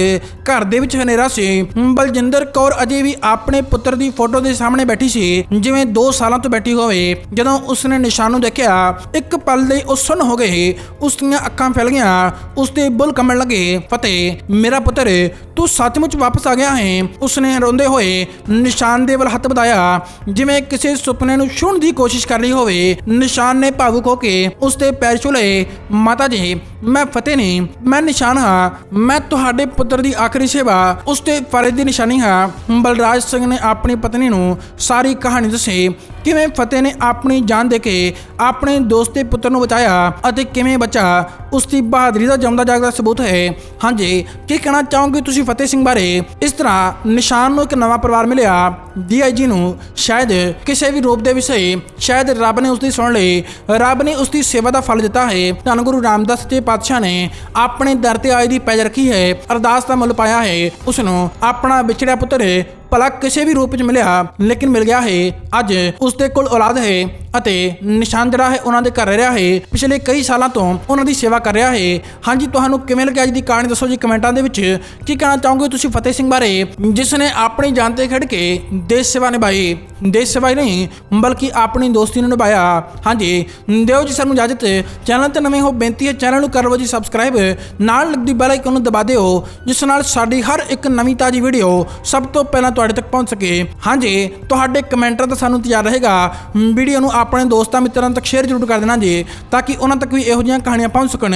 ਘਰ ਦੇ ਵਿੱਚ ਹਨੇਰਾ ਸੀ। ਬਲਜਿੰਦਰ ਕੌਰ ਅਜੇ ਵੀ ਆਪਣੇ ਪੁੱਤਰ ਦੀ ਫੋਟੋ ਦੇ ਸਾਹਮਣੇ ਬੈਠੀ ਸੀ, ਜਿਵੇਂ 2 ਸਾਲਾਂ ਤੋਂ ਬੈਠੀ ਹੋਵੇ। ਜਦੋਂ ਉਸਨੇ ਨਿਸ਼ਾਨ ਨੂੰ ਦੇਖਿਆ, ਇੱਕ ਪਲ ਲਈ ਉਹ ਸੁੰਨ ਹੋ ਗਏ। ਉਸ ਦੀਆਂ ਅੱਖਾਂ ਫੈਲ ਗਈਆਂ। ਉਸ ਦੇ ਬੁੱਲ ਕੰਬਣ ਲੱਗੇ। ਫਤਿਹ, ਮੇਰਾ ਪੁੱਤਰ, ਤੂੰ ਸੱਚਮੁੱਚ ਵਾਪਸ ਆ ਗਿਆ ਹੈ? ਉਸਨੇ ਰੋਂਦੇ ਹੋਏ ਨਿਸ਼ਾਨ ਦੇ ਵੱਲ ਹੱਥ ਵਧਾਇਆ। ਜਿਵੇਂ ਕਿਸੇ ਸੁਪਨੇ ਨੂੰ ਛੂਹਣ ਦੀ ਕੋਸ਼ਿਸ਼ ਕਰ ਰਹੀ ਹੋਵੇ, ਨਿਸ਼ਾਨ ਨੇ ਭਾਵੁਕ ਹੋ ਕੇ ਉਸ ਦੇ ਪੈਰ ਛੂਲੇ ਮਾਤਾ ਜੀ, ਮੈਂ ਫਤਿਹ ਨਹੀਂ ਮੈਂ ਨਿਸ਼ਾਨ ਹਾਂ। ਮੈਂ ਤੁਹਾਡੇ ਪੁੱਤਰ ਦੀ ਆਖਰੀ ਸੇਵਾ ਉਸ ਤੇ ਫਰਜ਼ ਦੀ ਨਿਸ਼ਾਨੀ ਹਾਂ। ਬਲਰਾਜ ਸਿੰਘ ਨੇ ਆਪਣੀ ਪਤਨੀ ਨੂੰ ਸਾਰੀ ਕਹਾਣੀ ਦੱਸੀ। ਕਿਵੇਂ ਫਤਿਹ ਨੇ ਆਪਣੀ ਜਾਨ ਦੇ ਕੇ ਆਪਣੇ ਦੋਸਤ ਦੇ ਪੁੱਤਰ ਨੂੰ ਬਚਾਇਆ ਅਤੇ ਕਿਵੇਂ ਬੱਚਾ, ਉਸ ਦੀ ਬਹਾਦਰੀ ਦਾ ਜਮਦਾ ਜਾਗਦਾ ਸਬੂਤ ਹੈ। ਹਾਂਜੀ, ਕੀ ਕਹਿਣਾ ਚਾਹੋਗੇ ਤੁਸੀਂ ਫਤਿਹ ਸਿੰਘ ਬਾਰੇ? ਇਸ ਤਰ੍ਹਾਂ ਨਿਸ਼ਾਨ ਨੂੰ ਇੱਕ ਨਵਾਂ ਪਰਿਵਾਰ ਮਿਲਿਆ। ਡੀਆਈਜੀ ਨੂੰ ਸ਼ਾਇਦ ਕਿਸੇ ਵੀ ਰੂਪ ਦੇ ਵਿੱਚ ਸ਼ਾਇਦ ਰੱਬ ਨੇ ਉਸ ਦੀ ਸੁਣ ਲਈ। ਰੱਬ ਨੇ ਉਸ ਦੀ ਸੇਵਾ ਦਾ ਫਲ ਦਿੱਤਾ ਹੈ। ਧੰਨ ਗੁਰੂ ਰਾਮਦਾਸ ਜੀ ਪਾਤਸ਼ਾਹ ਨੇ ਆਪਣੇ ਦਰ ਤੇ ਆਏ ਦੀ ਪੈਜ ਰੱਖੀ ਹੈ। ਅਰਦਾਸ ਦਾ ਮੁੱਲ ਪਾਇਆ ਹੈ। ਉਸ ਨੂੰ ਆਪਣਾ ਵਿਛੜਿਆ ਪੁੱਤਰ ਭਲਾ ਕਿਸੇ ਵੀ ਰੂਪ ਵਿੱਚ ਮਿਲਿਆ, ਲੇਕਿਨ ਮਿਲ ਗਿਆ ਹੈ। ਅੱਜ ਉਸ ਦੇ ਕੋਲ ਔਲਾਦ ਹੈ ਅਤੇ ਨਿਸ਼ਾਨ ਜਿਹੜਾ ਹੈ ਉਹਨਾਂ ਦੇ ਘਰ ਰਹਿ ਰਿਹਾ ਹੈ। ਪਿਛਲੇ ਕਈ ਸਾਲਾਂ ਤੋਂ ਉਹਨਾਂ ਦੀ ਸੇਵਾ ਕਰ ਰਿਹਾ ਹੈ। ਹਾਂਜੀ, ਤੁਹਾਨੂੰ ਕਿਵੇਂ ਲੱਗਿਆ ਅੱਜ ਦੀ ਕਹਾਣੀ? ਦੱਸੋ ਜੀ ਕਮੈਂਟਾਂ ਦੇ ਵਿੱਚ। ਕੀ ਕਹਿਣਾ ਚਾਹੋਗੇ ਤੁਸੀਂ ਫਤਿਹ ਸਿੰਘ ਬਾਰੇ? ਜਿਸ ਨੇ ਆਪਣੀ ਜਾਨ ਤੇ ਖੜ ਕੇ ਦੇਸ਼ ਸੇਵਾ ਨਿਭਾਈ। ਦੇਸ਼ ਸੇਵਾ ਹੀ ਨਹੀਂ, ਬਲਕਿ ਆਪਣੀ ਦੋਸਤੀ ਨੂੰ ਨਿਭਾਇਆ। ਹਾਂਜੀ, ਦਿਓ ਜੀ ਸਾਨੂੰ ਇਜਾਜ਼ਤ। ਚੈਨਲ ਤੇ ਨਵੇਂ ਹੋ, ਬੇਨਤੀ ਹੈ ਚੈਨਲ ਨੂੰ ਕਰ ਲਵੋ ਜੀ ਸਬਸਕ੍ਰਾਈਬ ਨਾਲ ਲੱਗਦੀ ਬੈਲ ਆਈਕਨ ਨੂੰ ਦਬਾ ਦਿਓ, ਜਿਸ ਨਾਲ ਸਾਡੀ ਹਰ ਇੱਕ ਨਵੀਂ ਤਾਜੀ ਵੀਡੀਓ ਸਭ ਤੋਂ ਪਹਿਲਾਂ ਤੁਹਾਡੇ ਤੱਕ ਪਹੁੰਚ ਸਕੇ। ਹਾਂਜੀ, ਤੁਹਾਡੇ ਕਮੈਂਟਾਂ ਦਾ ਸਾਨੂੰ ਇੰਤਜ਼ਾਰ ਰਹੇਗਾ। ਵੀਡੀਓ ਨੂੰ ਆਪਣੇ ਦੋਸਤਾਂ ਮਿੱਤਰਾਂ ਤੱਕ ਸ਼ੇਅਰ ਜ਼ਰੂਰ ਕਰ ਦੇਣਾ ਜੀ, ਤਾਂ ਕਿ ਉਹਨਾਂ ਤੱਕ ਵੀ ਇਹੋ ਜਿਹੀਆਂ ਕਹਾਣੀਆਂ ਪਹੁੰਚ ਸਕਣ।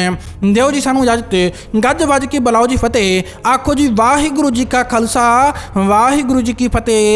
ਦਿਓ ਜੀ ਸਾਨੂੰ ਇਜਾਜ਼ਤ। ਗੱਜ ਵੱਜ ਕੇ ਬੁਲਾਓ ਜੀ ਫਤਿਹ। ਆਖੋ ਜੀ, ਵਾਹਿਗੁਰੂ ਜੀ ਕਾ ਖਾਲਸਾ, ਵਾਹਿਗੁਰੂ ਜੀ ਕੀ ਫਤਿਹ।